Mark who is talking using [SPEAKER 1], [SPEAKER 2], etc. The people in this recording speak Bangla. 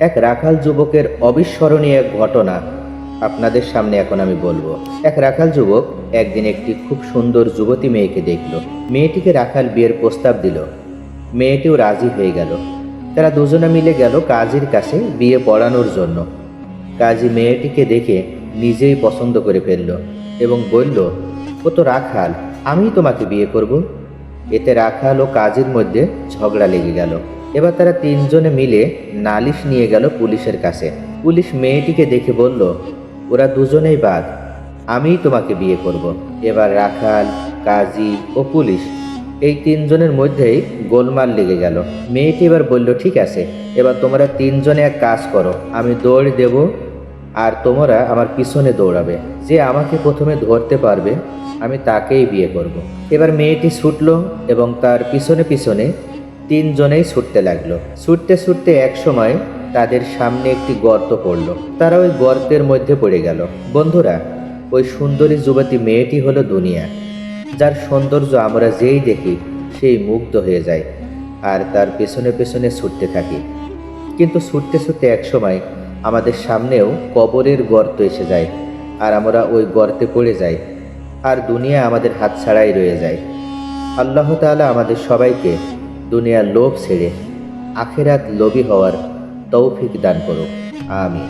[SPEAKER 1] এক রাখাল যুবকের অবিস্মরণীয় এক ঘটনা আপনাদের সামনে এখন আমি বলব। এক রাখাল যুবক একদিন একটি খুব সুন্দর যুবতী মেয়েকে দেখল। মেয়েটিকে রাখাল বিয়ের প্রস্তাব দিল। মেয়েটিও রাজি হয়ে গেল। তারা দুজনে মিলে গেল কাজীর কাছে বিয়ে পড়ানোর জন্য। কাজী মেয়েটিকে দেখে নিজেই পছন্দ করে ফেলল এবং বলল, ও তো রাখাল আমি তোমাকে বিয়ে করব। এতে রাখাল ও কাজীর মধ্যে ঝগড়া লেগে গেল। এবার তারা তিনজনে মিলে নালিশ নিয়ে গেল পুলিশের কাছে পুলিশ মেয়েটিকে দেখে বলল, ওরা দুজনেই বাদ আমিই তোমাকে বিয়ে করব। এবার রাখাল, কাজী ও পুলিশ এই তিনজনের মধ্যেই গোলমাল লেগে গেল মেয়েটি এবার বলল, ঠিক আছে, এবার তোমরা তিনজনে এক কাজ করো, আমি দৌড় দেব আর তোমরা আমার পিছনে দৌড়াবে যে আমাকে প্রথমে ধরতে পারবে, আমি তাকেই বিয়ে করব। এবার মেয়েটি ছুটলো এবং তার পিছনে পিছনে তিনজনেই ছুটতে লাগল। ছুটতে ছুটতে এক সময় তাদের সামনে একটি গর্ত পড়ল। তারা ওই গর্তের মধ্যে পড়ে গেল। বন্ধুরা, ওই সুন্দরী যুবতী মেয়েটি হলো দুনিয়া। যার সৌন্দর্য আমরা যেই দেখি, সেই মুগ্ধ হয়ে যায় আর তার পেছনে পেছনে ছুটতে থাকি। কিন্তু ছুটতে ছুটতে একসময় আমাদের সামনেও কবরের গর্ত এসে যায় আর আমরা ওই গর্তে পড়ে যাই আর দুনিয়া আমাদের হাত ছাড়াই রয়ে যায়। আল্লাহ তাআলা আমাদের সবাইকে দুনিয়ার লোভ ছেড়ে আখেরাত লোভী হওয়ার তৌফিক দান করুক। আমিন।